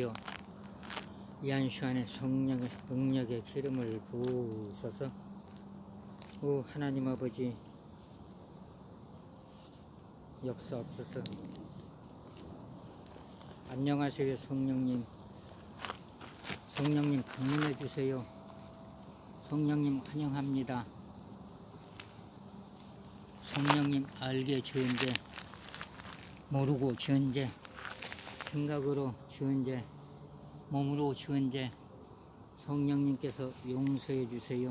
주여 이한 시간에 성령의 능력의 기름을 부으소서. 오 하나님 아버지 역사 없어서 안녕하세요 성령님. 성령님 방문해 주세요. 성령님 환영합니다. 성령님 알게 지은 죄 모르고 지은 죄 생각으로 지은 죄 몸으로 지은 죄 성령님께서 용서해 주세요.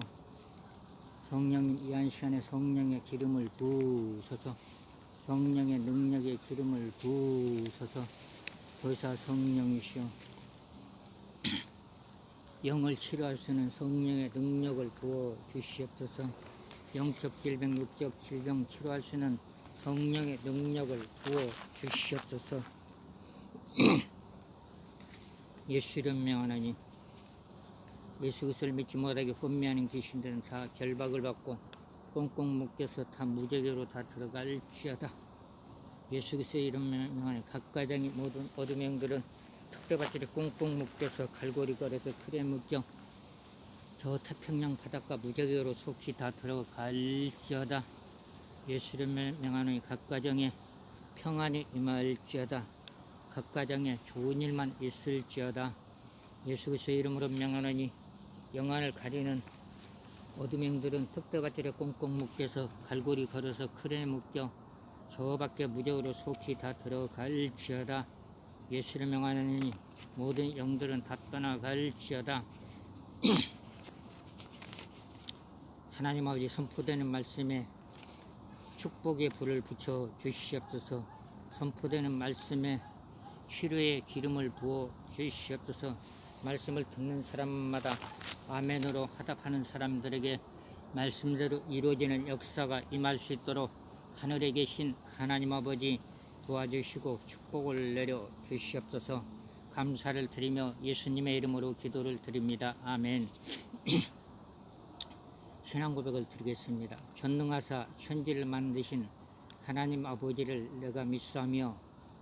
성령님 이 한 시간에 성령의 기름을 부으소서. 성령의 능력의 기름을 부으소서. 도사 성령이시여 영을 치료할 수 있는 성령의 능력을 부어 주시옵소서. 영적 질병, 육적 질병 치료할 수 있는 성령의 능력을 부어 주시옵소서 예수 이름 명하나니 예수 그리스도를 믿지 못하게 혼미하는 귀신들은 다 결박을 받고 꽁꽁 묶여서 다 무적으로 다 들어갈지어다. 예수 그리스도의 이름 명하니 각 가정의 모든 어둠의 영들은 특대밭들이 꽁꽁 묶여서 갈고리 걸에서 틀에 묶여 저 태평양 바닷가 무적으로 속히 다 들어갈지어다. 예수 이름 명하니 각 가정에 평안이 임할지어다. 각 가정에 좋은 일만 있을지어다. 예수 그리스도의 이름으로 명하노니 영안을 가리는 어둠 행들은 특대밭들에 꽁꽁 묶여서 갈고리 걸어서 크레 묶여 저 밖에 무적으로 속히 다 들어갈지어다. 예수를 명하노니 모든 영들은 다 떠나갈지어다. 하나님 아버지 선포되는 말씀에 축복의 불을 붙여 주시옵소서. 선포되는 말씀에 치료의 기름을 부어 주시옵소서. 말씀을 듣는 사람마다 아멘으로 화답하는 사람들에게 말씀대로 이루어지는 역사가 임할 수 있도록 하늘에 계신 하나님 아버지 도와주시고 축복을 내려 주시옵소서. 감사를 드리며 예수님의 이름으로 기도를 드립니다. 아멘. 신앙 고백을 드리겠습니다. 전능하사 천지를 만드신 하나님 아버지를 내가 믿사며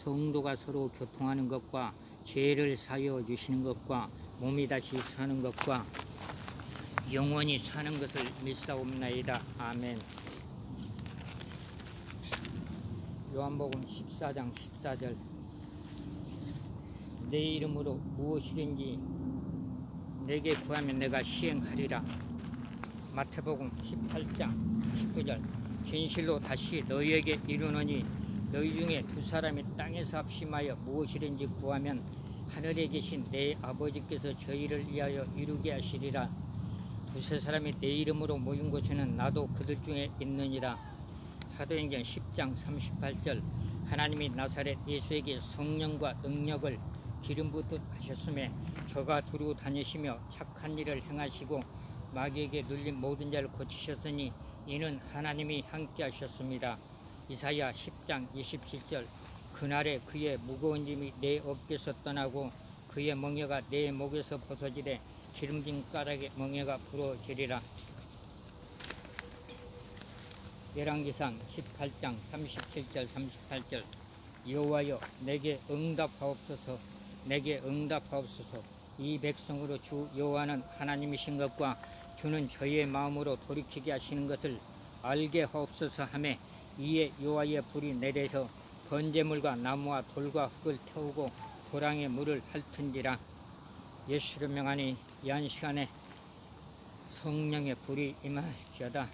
성도가 서로 교통하는 것과 죄를 사여 주시는 것과 몸이 다시 사는 것과 영원히 사는 것을 믿사옵나이다. 아멘. 요한복음 14장 14절 내 이름으로 무엇이든지 내게 구하면 내가 시행하리라. 마태복음 18장 19절 진실로 다시 너희에게 이르노니 너희 중에 두 사람이 땅에서 합심하여 무엇이든지 구하면 하늘에 계신 내 아버지께서 저희를 위하여 이루게 하시리라. 두세 사람이 내 이름으로 모인 곳에는 나도 그들 중에 있느니라. 사도행전 10장 38절 하나님이 나사렛 예수에게 성령과 능력을 기름 붓듯 하셨음에 저가 두루 다니시며 착한 일을 행하시고 마귀에게 눌린 모든 자를 고치셨으니 이는 하나님이 함께 하셨습니다. 이사야 10장 27절 그날에 그의 무거운 짐이 내 어깨에서 떠나고 그의 멍에가 내 목에서 벗어지되 기름진 가락의 멍에가 부러지리라. 열왕기상 18장 37절 38절 여호와여 내게 응답하옵소서 내게 응답하옵소서 이 백성으로 주 여호와는 하나님이신 것과 주는 저희의 마음으로 돌이키게 하시는 것을 알게 하옵소서 하매 이에 여호와의 불이 내려서 번제물과 나무와 돌과 흙을 태우고 도랑에 물을 핥은지라. 예수를 명하니 이한 시간에 성령의 불이 임할지어다.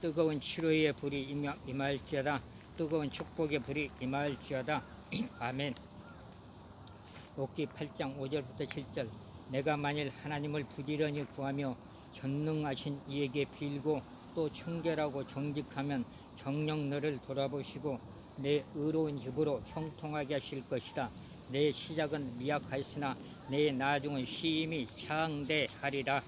뜨거운 치료의 불이 임할지어다. 뜨거운 축복의 불이 임할지어다. 아멘. 옥기 8장 5절부터 7절. 내가 만일 하나님을 부지런히 구하며 전능하신 이에게 빌고 또 청결하고 정직하면 정령 너를 돌아보시고 내 의로운 집으로 형통하게 하실 것이다. 내 시작은 미약하였으나 내 나중은 심히 창대하리라.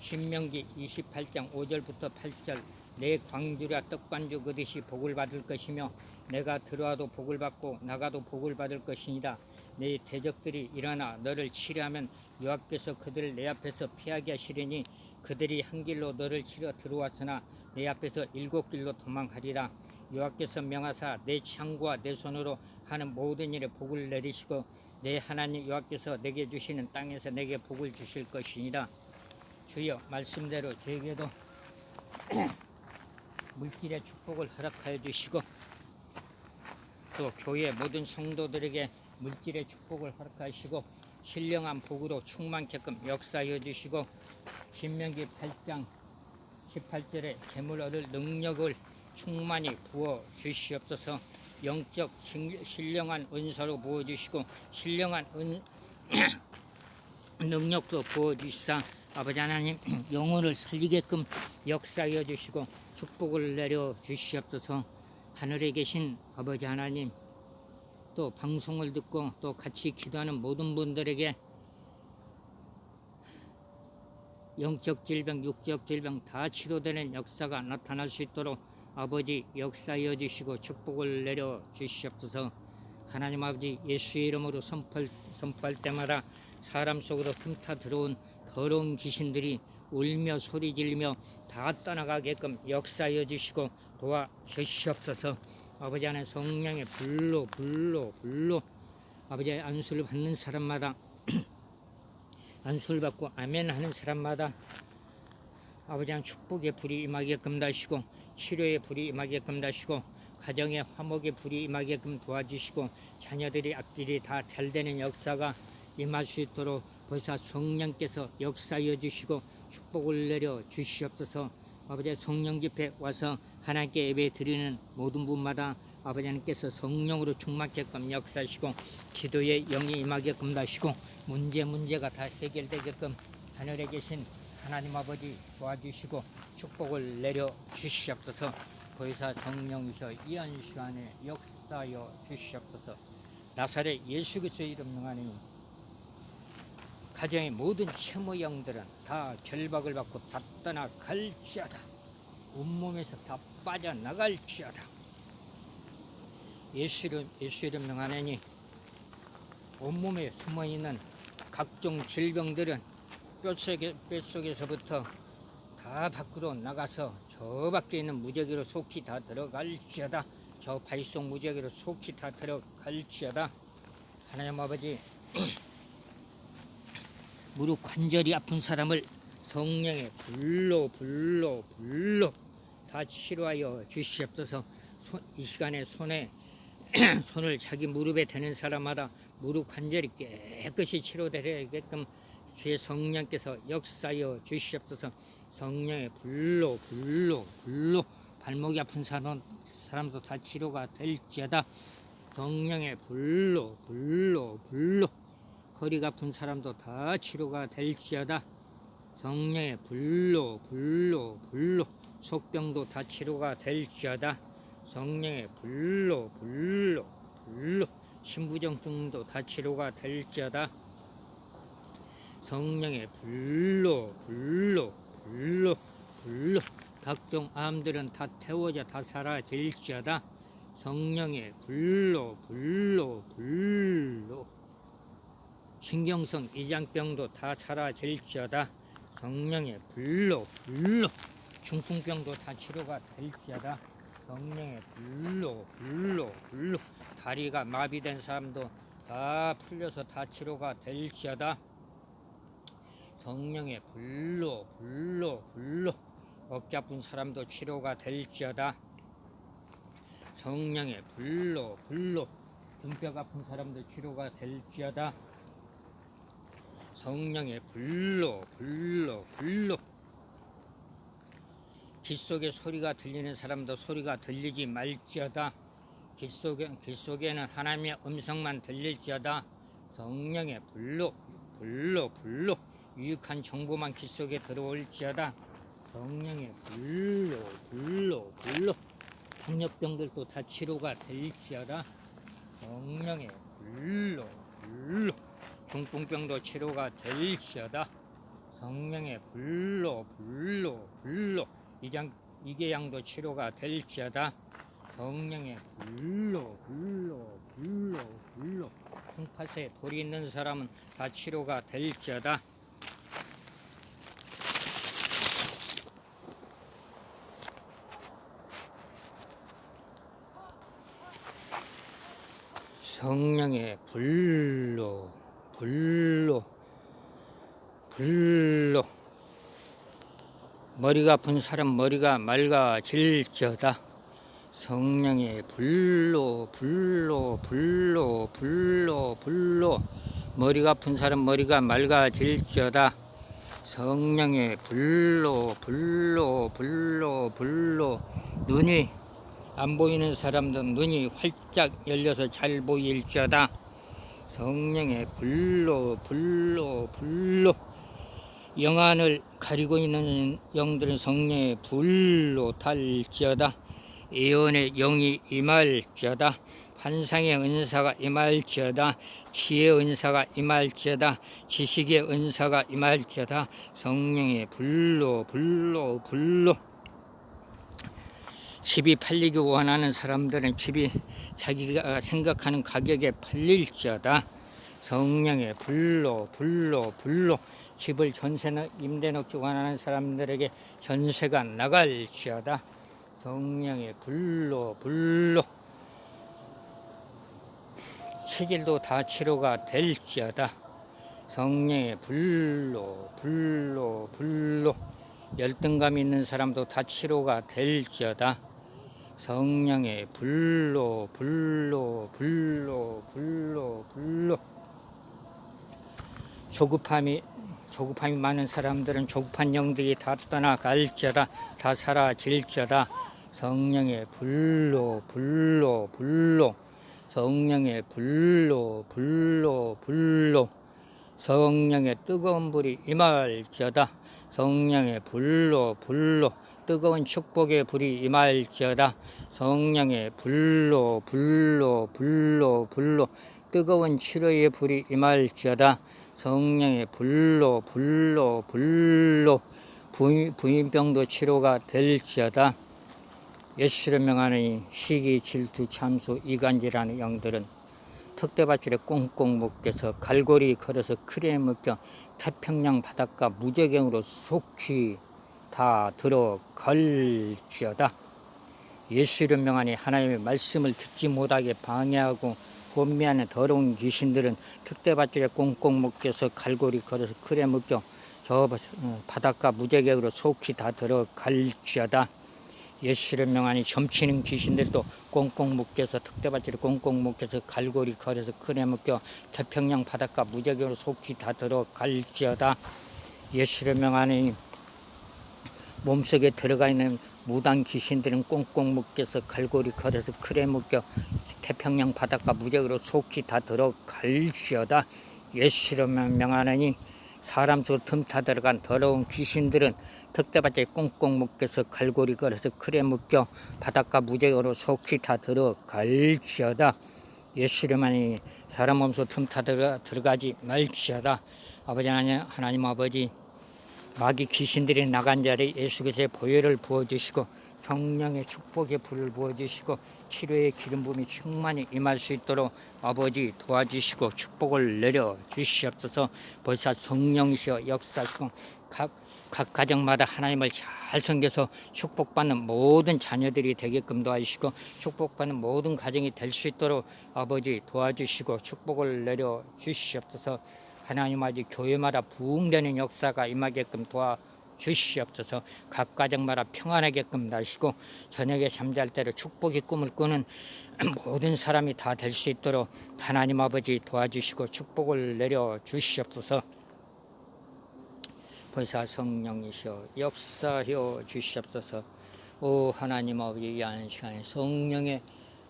신명기 28장 5절부터 8절. 내 광주라 떡반죽 그듯이 복을 받을 것이며 내가 들어와도 복을 받고 나가도 복을 받을 것이니라 내 대적들이 일어나 너를 치려하면 여호와께서 그들을 내 앞에서 피하게 하시리니 그들이 한 길로 너를 치러 들어왔으나 내 앞에서 일곱 길로 도망하리라. 여호와께서 명하사 내 창과 내 손으로 하는 모든 일에 복을 내리시고 내 하나님 여호와께서 내게 주시는 땅에서 내게 복을 주실 것이니라. 주여 말씀대로 저에게도 물질의 축복을 허락하여 주시고 또 교회 모든 성도들에게 물질의 축복을 허락하시고 신령한 복으로 충만케끔 역사하여 주시고 신명기 8장 18절에 재물 얻을 능력을 충만히 부어 주시옵소서. 영적 신- 신령한 은사로 부어 주시고 신령한 은, 능력도 부어 주시사 아버지 하나님 영혼을 살리게끔 역사하여 주시고 축복을 내려 주시옵소서. 하늘에 계신 아버지 하나님 또 방송을 듣고 또 같이 기도하는 모든 분들에게 영적 질병, 육적 질병 다 치료되는 역사가 나타날 수 있도록 아버지 역사하여 주시고 축복을 내려 주시옵소서. 하나님 아버지 예수의 이름으로 선포할, 선포할 때마다 사람 속으로 틈타 들어온 더러운 귀신들이 울며 소리 지르며 다 떠나가게끔 역사하여 주시고 도와 주시옵소서. 아버지 안에 성령의 불로 불로 불로 아버지의 안수를 받는 사람마다 안수를 받고 아멘 하는 사람마다 아버지 한 축복의 불이 임하게끔 다시고 치료의 불이 임하게끔 다시고 가정의 화목의 불이 임하게끔 도와주시고 자녀들이 앞길이 다 잘되는 역사가 임할 수 있도록 벌써 성령께서 역사하여 주시고 축복을 내려 주시옵소서. 아버지 성령 집회 와서 하나님께 예배 드리는 모든 분마다 아버지 하나님께서 성령으로 충만케끔 역사하시고 기도의 영이 임하게끔 하시고 문제 문제가 다 해결되게끔 하늘에 계신 하나님 아버지 도와주시고 축복을 내려 주시옵소서. 보혜사 성령이셔 이한 시간에 역사하여 주시옵소서. 나사렛 예수 그리스도의 이름 명하니 가정의 모든 채무 영들은 다 결박을 받고 다 떠나갈지어다. 온몸에서 다 빠져나갈지어다 예수 이름 예수 이름 명하니 온몸에 숨어있는 각종 질병들은 뼛속에, 뼛속에서부터 다 밖으로 나가서 저 밖에 있는 무저기로 속히 다 들어갈지어다. 저 바위속 무저기로 속히 다 들어갈지어다. 하나님 아버지 무릎 관절이 아픈 사람을 성령의 불로 불로 불로 다 치료하여 주시옵소서. 손- 이 시간에 손에 손을 자기 무릎에 대는 사람마다 무릎 관절이 깨끗이 치료되게끔 주의 성령께서 역사하여 주시옵소서. 성령의 불로 불로 불로 발목이 아픈 사람, 사람도 다 치료가 될지어다. 성령의 불로 불로 불로 허리가 아픈 사람도 다 치료가 될지어다. 성령의 불로 불로 불로 속병도 다 치료가 될지어다 성령의 불로 불로 불로 신부정증도 다 치료가 될지어다. 성령의 불로 불로 불로 불로 각종 암들은 다 태워져 다 사라질지어다. 성령의 불로 불로 불로 신경성 이장병도 다 사라질지어다. 성령의 불로 불로 중풍병도 다 치료가 될지어다 성령의 불로 불로 불로. 다리가 마비된 사람도 다 풀려서 다 치료가 될지어다. 성령의 불로 불로 불로. 어깨 아픈 사람도 치료가 될지어다. 성령의 불로 불로. 등뼈 아픈 사람도 치료가 될지어다. 성령의 불로 불로 불로 귀 속에 소리가 들리는 사람도 소리가 들리지 말지어다. 귀 속에 귀 속에는 하나님의 음성만 들릴지어다. 성령의 불로 불로 불로 유익한 정보만 귀 속에 들어올지어다. 성령의 불로 불로 불로 당뇨병들도 다 치료가 될지어다. 성령의 불로 불로 중풍병도 치료가 될지어다. 성령의 불로 불로 불로 이장 이계양도 치료가 될지어다 성령의 불로 불로 불로 불로 콩팥에 돌이 있는 사람은 다 치료가 될지어다. 성령의 불로 불로 불로 머리가 아픈 사람 머리가 맑아질지어다. 성령의 불로 불로 불로 불로 불로. 머리가 아픈 사람 머리가 맑아질지어다. 성령의 불로 불로 불로 불로. 눈이 안 보이는 사람도 눈이 활짝 열려서 잘 보일지어다. 성령의 불로 불로 불로. 영안을 가리고 있는 영들은 성령의 불로 탈지어다. 예언의 영이 임할지어다. 환상의 은사가 임할지어다. 지혜의 은사가 임할지어다. 지식의 은사가 임할지어다. 성령의 불로 불로 불로. 집이 팔리기 원하는 사람들은 집이 자기가 생각하는 가격에 팔릴지어다. 성령의 불로 불로 불로 집을 전세 임대 놓기 원하는 사람들에게 전세가 나갈지어다. 성령의 불로 불로. 체질도 다 치료가 될지어다. 성령의 불로 불로 불로. 열등감 있는 사람도 다 치료가 될지어다. 성령의 불로 불로 불로 불로 불로. 조급함이 조급함이 많은 사람들은 조급한 영들이 다 떠나갈지어다 다 사라질지어다. 성령의 불로 불로 불로. 성령의 불로 불로 불로. 성령의 뜨거운 불이 임할지어다. 성령의 불로 불로. 뜨거운 축복의 불이 임할지어다. 성령의 불로 불로 불로 불로. 뜨거운 치료의 불이 임할지어다 성령의 불로 불로 불로 부인, 부인 병도 치료가 될지어다 예수를 명하는 시기 질투 참수 이간질하는 영들은 턱대밭줄에 꽁꽁 묶여서 갈고리 걸어서 크레 묶여 태평양 바닷가 무제경으로 속히 다 들어갈지어다. 예수를 명하니 하나님의 말씀을 듣지 못하게 방해하고 혼미하는 더러운 귀신들은 특대밭줄에 꽁꽁 묶여서 갈고리 걸어서 크레 묶여 저 어, 바닷가 무제격으로 속히 다 들어갈지어다. 예수를 명하니 점치는 귀신들도 꽁꽁 묶여서 특대밭줄에 꽁꽁 묶여서 갈고리 걸어서 크레 묶여 태평양 바닷가 무제격으로 속히 다 들어갈지어다. 예수를 명하니 몸속에 들어가 있는 무당 귀신들은 꽁꽁 묶여서 갈고리 걸어서 크레 묶여 태평양 바닷가 무적으로 속히 다 들어갈지어다. 예수로 명하느니 사람 속 틈타 들어간 더러운 귀신들은 턱대밭에 꽁꽁 묶여서 갈고리 걸어서 크레 묶여 바닷가 무적으로 속히 다 들어갈지어다. 예수로만이 사람 몸속 틈타 들어가지 말지어다. 아버지 하나님, 하나님 아버지 마귀 귀신들이 나간 자리에 예수께서의 보혈을 부어주시고 성령의 축복의 불을 부어주시고 치료의 기름 부음이 충만히 임할 수 있도록 아버지 도와주시고 축복을 내려 주시옵소서. 벌써 성령이시여 역사하시고 각, 각 가정마다 하나님을 잘 섬겨서 축복받는 모든 자녀들이 되게끔 도와주시고 축복받는 모든 가정이 될 수 있도록 아버지 도와주시고 축복을 내려 주시옵소서 하나님 아버지 교회마다 부흥되는 역사가 임하게끔 도와 주시옵소서. 각 가정마다 평안하게끔 나시고 저녁에 잠잘 때로 축복의 꿈을 꾸는 모든 사람이 다 될 수 있도록 하나님 아버지 도와주시고 축복을 내려 주시옵소서. 보사 성령이시여 역사하여 주시옵소서. 오 하나님 아버지 이 시간에 성령의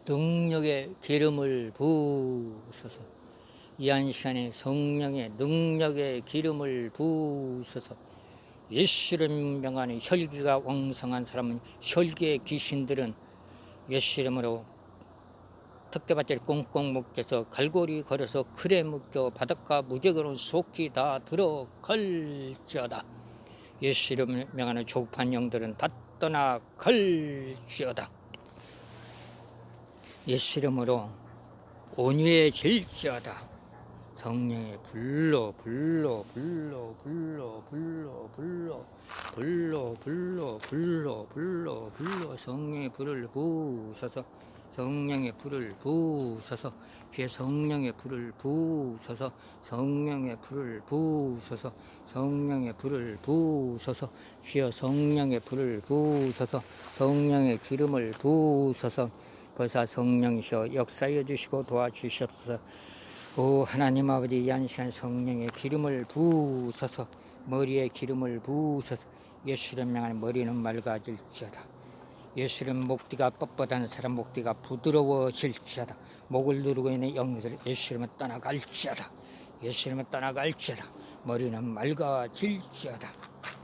능력의 기름을 부으소서 이 한 시간에 성령의 능력의 기름을 부으소서. 예수를 명하는 혈기가 왕성한 사람은 혈기의 귀신들은 예수 이름으로 턱대밭을 꽁꽁 묶여서 갈고리 걸어서 그래 묶여 바닷가 무적으로 속히 다 들어갈지어다. 예수 이름을 명하는 조급한 영들은 다 떠나 갈지어다. 예수 이름으로 온유해질지어다 성령의 불로 불로 불로 불로 불로 불로 불로 불로 불로 불로 불로 성령의 불을 부으소서 성령의 불을 부으소서 귀에 성령의 불을 부으소서 성령의 불을 부으소서 성령의 불을 부으소서 귀에 성령의 불을 부으소서 성령의 기름을 부으소서 벌사 성령이시여 역사해 주시고 도와주시옵소서 오 하나님 아버지 이 한 시간 성령의 기름을 부으소서. 머리에 기름을 부으소서. 예수를 명한 머리는 맑아질지어다. 예수는 목뒤가 뻣뻣한 사람 목뒤가 부드러워질지어다. 목을 누르고 있는 영들 예수님은 떠나갈지어다. 예수님은 떠나갈지어다. 머리는 맑아질지어다.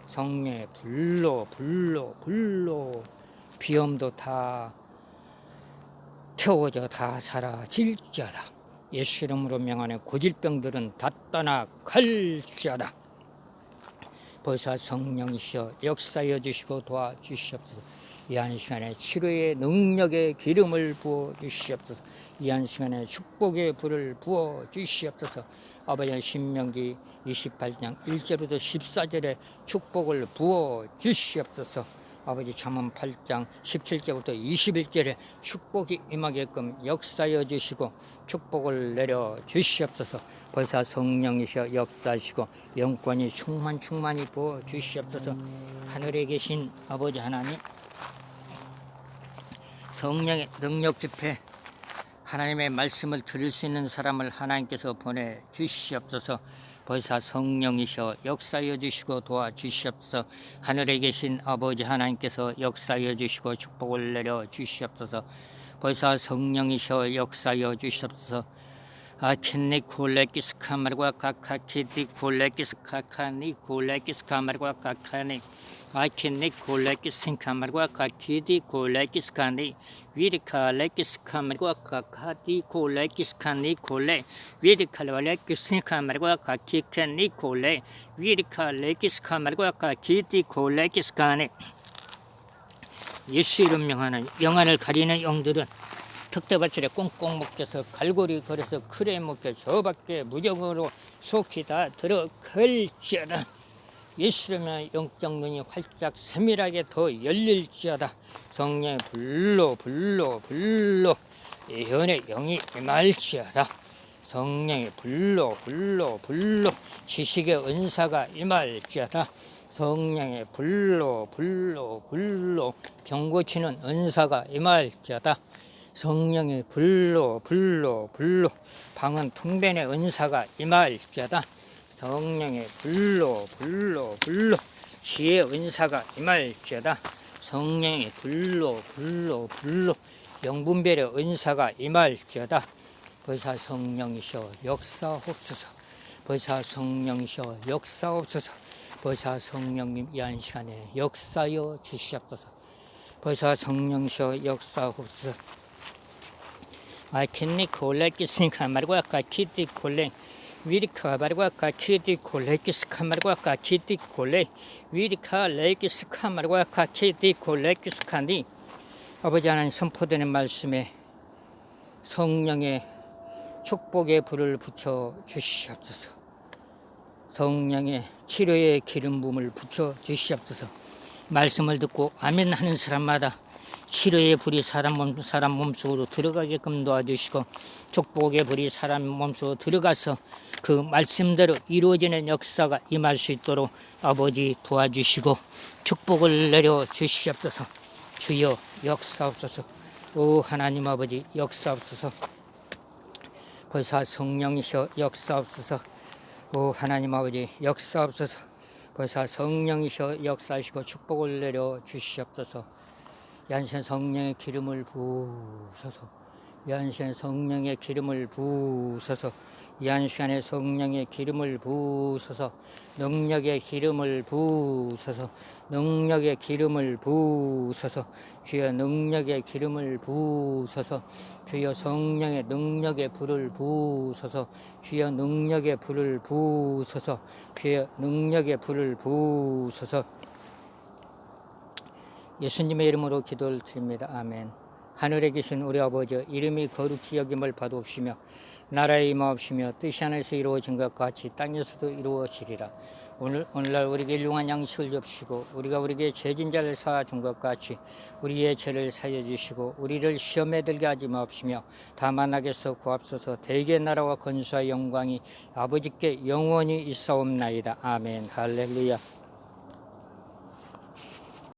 성령의 불로 불로 불로 비염도 다 태워져 다 사라질지어다 예수 이름으로 명하는 고질병들은 다 떠나 갈지어다. 벌써 성령이시여 역사여 주시고 도와주시옵소서. 이 한 시간에 치료의 능력의 기름을 부어 주시옵소서. 이 한 시간에 축복의 불을 부어 주시옵소서. 아버지 신명기 28장 1절부터 14절에 축복을 부어 주시옵소서 아버지 잠언 8장 17절부터 21절에 축복이 임하게끔 역사여 주시고 축복을 내려 주시옵소서. 벌사 성령이셔 역사하시고 영권이 충만 충만히 부어 주시옵소서. 하늘에 계신 아버지 하나님 성령의 능력 집회 하나님의 말씀을 들을 수 있는 사람을 하나님께서 보내 주시옵소서 벌사 성령이셔 역사여 주시고 도와주시옵소서. 하늘에 계신 아버지 하나님께서 역사여 주시고 축복을 내려 주시옵소서. 벌사 성령이셔 역사여 주시옵소서 아킨니 콜레키스 카마르과 카카키디 콜레키스 카카니 콜레키스 카마르과 카카니. 아킨니 콜레키스 카마르과 카키디 콜레키스 카니 위리카 레키스 카마르과 카카디 콜레키스 카니 콜레. 위리카 레키스 카마르과 카키카니 콜레. 위리카 레키스 카마르과 카키디 콜레키스 카니. 예수 이름 명하는 영안을 가리는 영들은 턱대발줄에 꽁꽁 묶여서 갈고리 걸어서 크레 묶여 저 밖에 무적으로 속히 다 들어갈지어다. 예수라면 영적 눈이 활짝 세밀하게 더 열릴지어다. 성령의 불로 불로 불로 예언의 영이 임할지어다. 성령의 불로 불로 불로 지식의 은사가 임할지어다. 성령의 불로 불로 불로 병 고치는 은사가 임할지어다 성령의 불로 불로 불로 방언 통변의 은사가 임할지어다. 성령의 불로 불로 불로 지혜의 은사가 임할지어다. 성령의 불로 불로 불로 영분별의 은사가 임할지어다. 벌사 성령이셔 역사옵소서. 벌사 성령이셔 역사옵소서. 벌사 성령님 이 한 시간에 역사여 주시옵소서. 벌사 성령이셔 역사옵소서 아킨니 콜레키스 카마르고 아까 키티 콜레. 위리카 바르고 아까 키티 콜레키스 카마르고 아까 키티 콜레. 위리카 레키스 카마르고 아까 키티 콜레키스 칸디 아버지 하나님 선포되는 말씀에 성령의 축복의 불을 붙여 주시옵소서. 성령의 치료의 기름 부음을 붙여 주시옵소서. 말씀을 듣고 아멘 하는 사람마다 치료의 불이 사람 몸 사람 몸속으로 들어가게끔 도와주시고 축복의 불이 사람 몸속으로 들어가서 그 말씀대로 이루어지는 역사가 임할 수 있도록 아버지 도와주시고 축복을 내려 주시옵소서. 주여 역사옵소서. 오 하나님 아버지 역사옵소서. 벌사 성령이셔 역사옵소서. 오 하나님 아버지 역사옵소서. 벌사 성령이셔 역사하시고 축복을 내려 주시옵소서 연신 성령의 기름을 부으소서. 연신 성령의 기름을 부으소서. 이한 시간에 성령의 기름을 부으소서. 능력의 기름을 부으소서. 능력의 기름을 부으소서. 주여 능력의 기름을 부으소서. 주여 성령의 능력의 불을 부으소서. 주여 능력의 불을 부으소서. 주여 능력의 불을 부으소서 예수님의 이름으로 기도를 드립니다. 아멘. 하늘에 계신 우리 아버지 이름이 거룩히 여김을 받옵시며 나라의 임하옵시며 뜻이 하늘에서 이루어진 것 같이 땅에서도 이루어지리라. 오늘 오늘날 우리에게 일용한 양식을 줍시고 우리가 우리에게 죄진 자를 사하 준것 같이 우리의 죄를 사여 주시고 우리를 시험에 들게 하지 마옵시며 다만 하게서 구합소서 대개 나라와 건수와 영광이 아버지께 영원히 있사옵나이다. 아멘. 할렐루야.